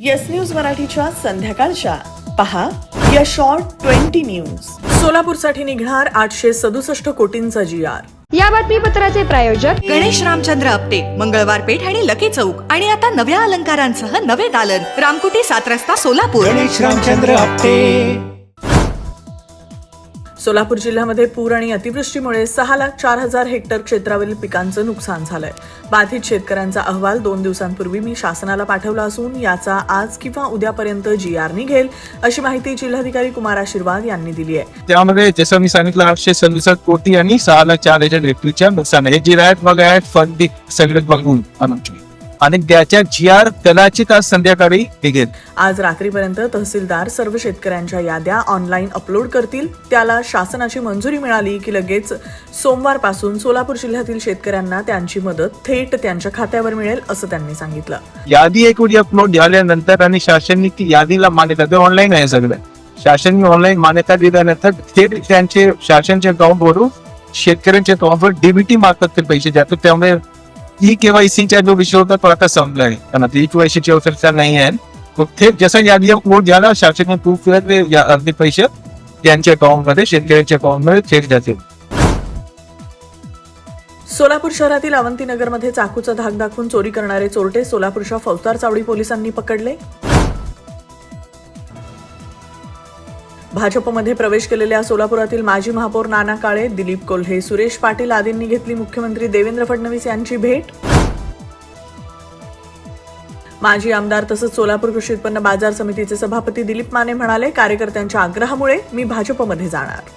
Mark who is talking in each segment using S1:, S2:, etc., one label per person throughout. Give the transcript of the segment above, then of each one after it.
S1: Yes news मराठीच्या संध्याकाळच्या. पहा या शॉर्ट ट्वेंटी न्यूज सोलापूरसाठी निघणार आठशे सदुसष्ट कोटींचा जी आर.
S2: या बातमीपत्राचे प्रायोजक
S3: गणेश रामचंद्र आपटे मंगळवार पेठ आणि लकी चौक. आणि आता नव्या अलंकारांसह नवे दालन. रामकुटी सात रस्ता सोलापूर.
S4: गणेश रामचंद्र आपटे.
S1: सोलापूर जिल्ह्यामध्ये पूर आणि अतिवृष्टीमुळे सहा लाख चार हजार हेक्टर क्षेत्रावरील पिकांचं नुकसान झालंय. बाधित शेतकऱ्यांचा अहवाल दोन दिवसांपूर्वी मी शासनाला पाठवला असून याचा आज किंवा उद्यापर्यंत जी आर निघेल अशी माहिती जिल्हाधिकारी कुमार आशीर्वाद यांनी दिली आहे.
S5: त्यामध्ये जसं मी सांगितलं आठशे सदुसष्ट कोटी आणि सहा लाख चार हजार हेक्टरच्या नुकसान आहे. जी राहत बघायत आहेत फंडिंग बघून आणून आणि त्याच्या जी आर कदाचित आज संध्याकाळी निघेल.
S1: आज रात्रीपर्यंत तहसीलदार सर्व शेतकऱ्यांच्या याद्या ऑनलाईन अपलोड करतील. त्याला शासनाची मंजुरी मिळाली की लगेच सोमवारपासून सोलापूर जिल्ह्यातील शेतकऱ्यांना त्यांची मदत थेट त्यांच्या खात्यावर मिळेल असं त्यांनी सांगितलं.
S5: यादी एक वेळी अपलोड झाल्यानंतर आणि शासनने ती यादीला मान्यता ते ऑनलाईन आहे सगळं. शासनने ऑनलाईन मान्यता दिल्यानंतर थेट त्यांचे शासनच्या अकाउंट वरून शेतकऱ्यांच्या अकाउंटवर डीबीटी मार्फत ते पैसे जातात. त्यामुळे ई केवायसीचा जो विषय होता तो आता संपला आहे कारण आता ई केवायसीची आवश्यकता नाही आहे तो थेट जसं यादी अपलोड झाला शासनाने प्रूफ अर्धे पैसे त्यांच्या अकाउंटमध्ये शेतकऱ्यांच्या अकाउंटमध्ये थेट जातील
S1: सोलापूर शहरातील अवंतीनगरमध्ये चाकूचा धाक दाखवून चोरी करणारे चोरटे सोलापूरच्या फौजदार चावडी पोलिसांनी पकडले। भाजपमध्ये प्रवेश केलेल्या सोलापुरातील माजी महापौर नाना काळे दिलीप कोल्हे सुरेश पाटील आदींनी घेतली मुख्यमंत्री देवेंद्र फडणवीस यांची भेट. माजी आमदार तसंच सोलापूर कृषी उत्पन्न बाजार समितीचे सभापती दिलीप माने म्हणाले कार्यकर्त्यांच्या आग्रहामुळे मी भाजपमध्ये जाणार.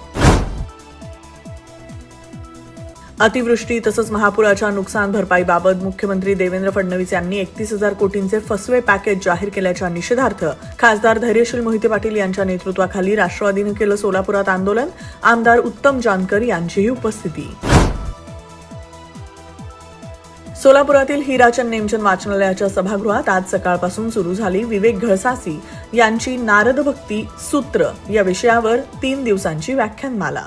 S1: अतिवृष्टी तसंच महापुराच्या नुकसान भरपाईबाबत मुख्यमंत्री देवेंद्र फडणवीस यांनी एकतीस हजार कोटींचे फसवे पॅकेज जाहीर केल्याच्या निषेधार्थ खासदार धैर्यशील मोहिते पाटील यांच्या नेतृत्वाखाली राष्ट्रवादीनं केलं सोलापुरात आंदोलन. आमदार उत्तम जानकर यांचीही उपस्थिती. सोलापुरातील हिराचंद नेमचंद वाचनालयाच्या सभागृहात आज सकाळपासून सुरू झाली विवेक घळसासी यांची नारद भक्ती सूत्र या विषयावर तीन दिवसांची व्याख्यानमाला.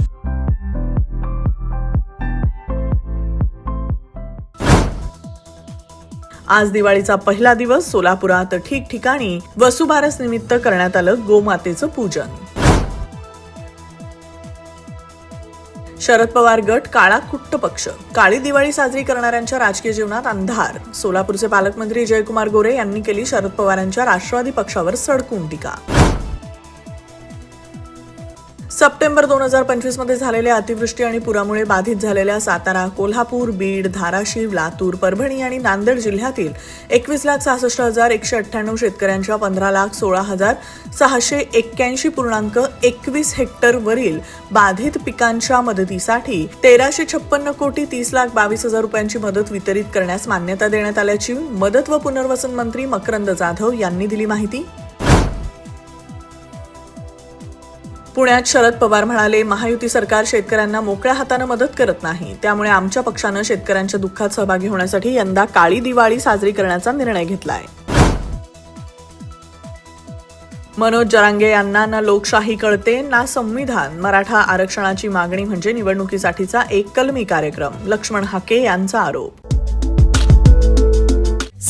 S1: आज दिवाळीचा पहिला दिवस सोलापुरात ठिकठिकाणी वसुबारस निमित्त करण्यात आलं गोमातेचं पूजन. शरद पवार गट काळा कुट्ट पक्ष काळी दिवाळी साजरी करणाऱ्यांच्या राजकीय जीवनात अंधार. सोलापूरचे पालकमंत्री जयकुमार गोरे यांनी केली शरद पवारांच्या राष्ट्रवादी पक्षावर सडकून टीका. सप्टेंबर दोन हजार पंचवीसमध्ये झालेल्या अतिवृष्टी आणि पुरामुळे बाधित झालेल्या सातारा कोल्हापूर बीड धाराशिव लातूर परभणी आणि नांदेड जिल्ह्यातील एकवीस लाख सहासष्ट हजार एकशे अठ्ठ्याण्णव शेतकऱ्यांच्या पंधरा लाख सोळा हजार सहाशे एक्क्याऐंशी पूर्णांक एकवीस हेक्टरवरील बाधित पिकांच्या मदतीसाठी तेराशे छप्पन्न कोटी तीस लाख बावीस हजार रुपयांची मदत वितरित करण्यास मान्यता देण्यात आल्याची मदत व पुनर्वसन मंत्री मकरंद जाधव यांनी दिली माहिती. पुण्यात शरद पवार म्हणाले महायुती सरकार शेतकऱ्यांना मोकळ्या हातानं मदत करत नाही. त्यामुळे आमच्या पक्षानं शेतकऱ्यांच्या दुःखात सहभागी होण्यासाठी यंदा काळी दिवाळी साजरी करण्याचा निर्णय घेतलाय. मनोज जरांगे यांना ना लोकशाही कळते ना संविधान. मराठा आरक्षणाची मागणी म्हणजे निवडणुकीसाठीचा एक कलमी कार्यक्रम. लक्ष्मण हाके यांचा आरोप.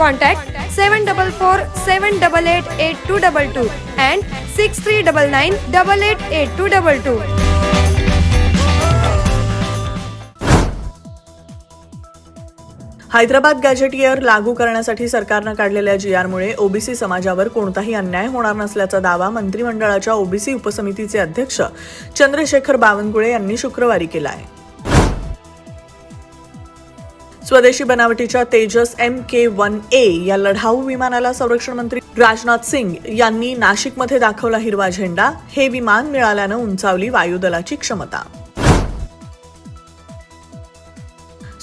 S2: Contact seven double four seven double eight eight two double two and six three double nine double eight eight two double two
S1: Hyderabad gazette year लागू करण्यासाठी सरकारनं काढलेल्या जी आरमुळे ओबीसी समाजावर कोणताही अन्याय होणार नसल्याचा दावा मंत्रिमंडळाच्या ओबीसी उपसमितीचे अध्यक्ष चंद्रशेखर बावनकुळे यांनी शुक्रवारी केला आहे. स्वदेशी बनावटीच्या Tejas M K one A या लढाऊ विमानाला संरक्षण मंत्री राजनाथ सिंग यांनी नाशिकमध्ये दाखवला हिरवा झेंडा. हे विमान मिळाल्यानं उंचावली वायुदलाची क्षमता.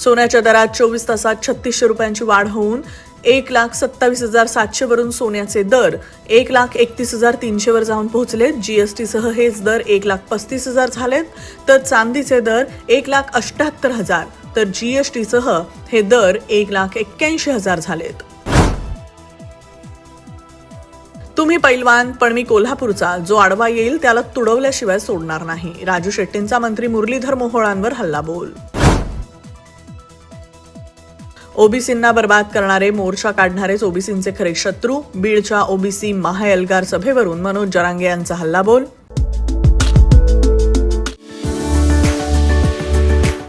S1: सोन्याच्या दरात चोवीस तासात छत्तीसशे रुपयांची वाढ होऊन एक लाख सत्तावीस हजार सातशे वरून सोन्याचे दर एक लाख एकतीस हजार तीनशे वर जाऊन पोहोचले जीएसटीसह हेच दर एक लाख पस्तीस हजार झालेत. तर चांदीचे दर एक लाख अष्ट्याहत्तर हजार. तर जीएसटीसह हे दर एक लाख एक्क्याऐंशी हजार झालेत. तुम्ही पैलवान पण मी कोल्हापूरचा जो आडवा येईल त्याला तुडवल्याशिवाय सोडणार नाही. राजू शेट्टींचा मंत्री मुरलीधर मोहोळांवर हल्लाबोल. ओबीसींना बर्बाद करणारे मोर्चा काढणारेच ओबीसींचे खरे शत्रू बीडच्या ओबीसी महाएल्गार सभेवरून मनोज जरांगे यांचा हल्लाबोल.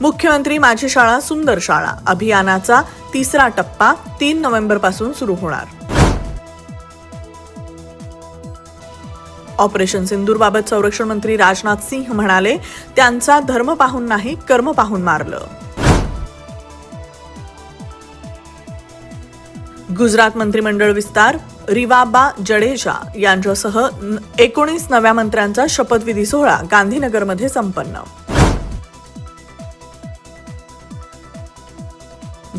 S1: मुख्यमंत्री माझी शाळा सुंदर शाळा. अभियानाचा तिसरा टप्पा तीन नोव्हेंबरपासून सुरू होणार. ऑपरेशन सिंदूरबाबत संरक्षण मंत्री राजनाथ सिंह म्हणाले त्यांचा धर्म पाहून नाही कर्म पाहून मारलं. गुजरात मंत्रिमंडळ विस्तार रिवाबा जडेजा यांच्यासह एकोणीस नव्या मंत्र्यांचा शपथविधी सोहळा गांधीनगरमध्ये संपन्न.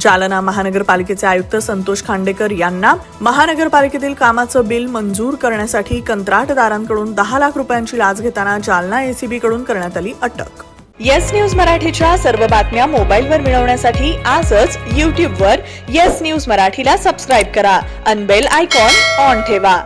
S1: जालना महानगरपालिकेचे आयुक्त संतोष खांडेकर यांना महानगरपालिकेतील कामाचं बिल मंजूर करण्यासाठी कंत्राटदारांकडून दहा लाख रुपयांची लाच घेताना जालना एसीबी कडून करण्यात आली अटक.
S6: येस न्यूज मराठीच्या सर्व बातम्या मोबाईलवर मिळवण्यासाठी आजच यूट्यूबवर येस न्यूज मराठीला सबस्क्राईब करा. अनबेल आयकॉन ऑन ठेवा.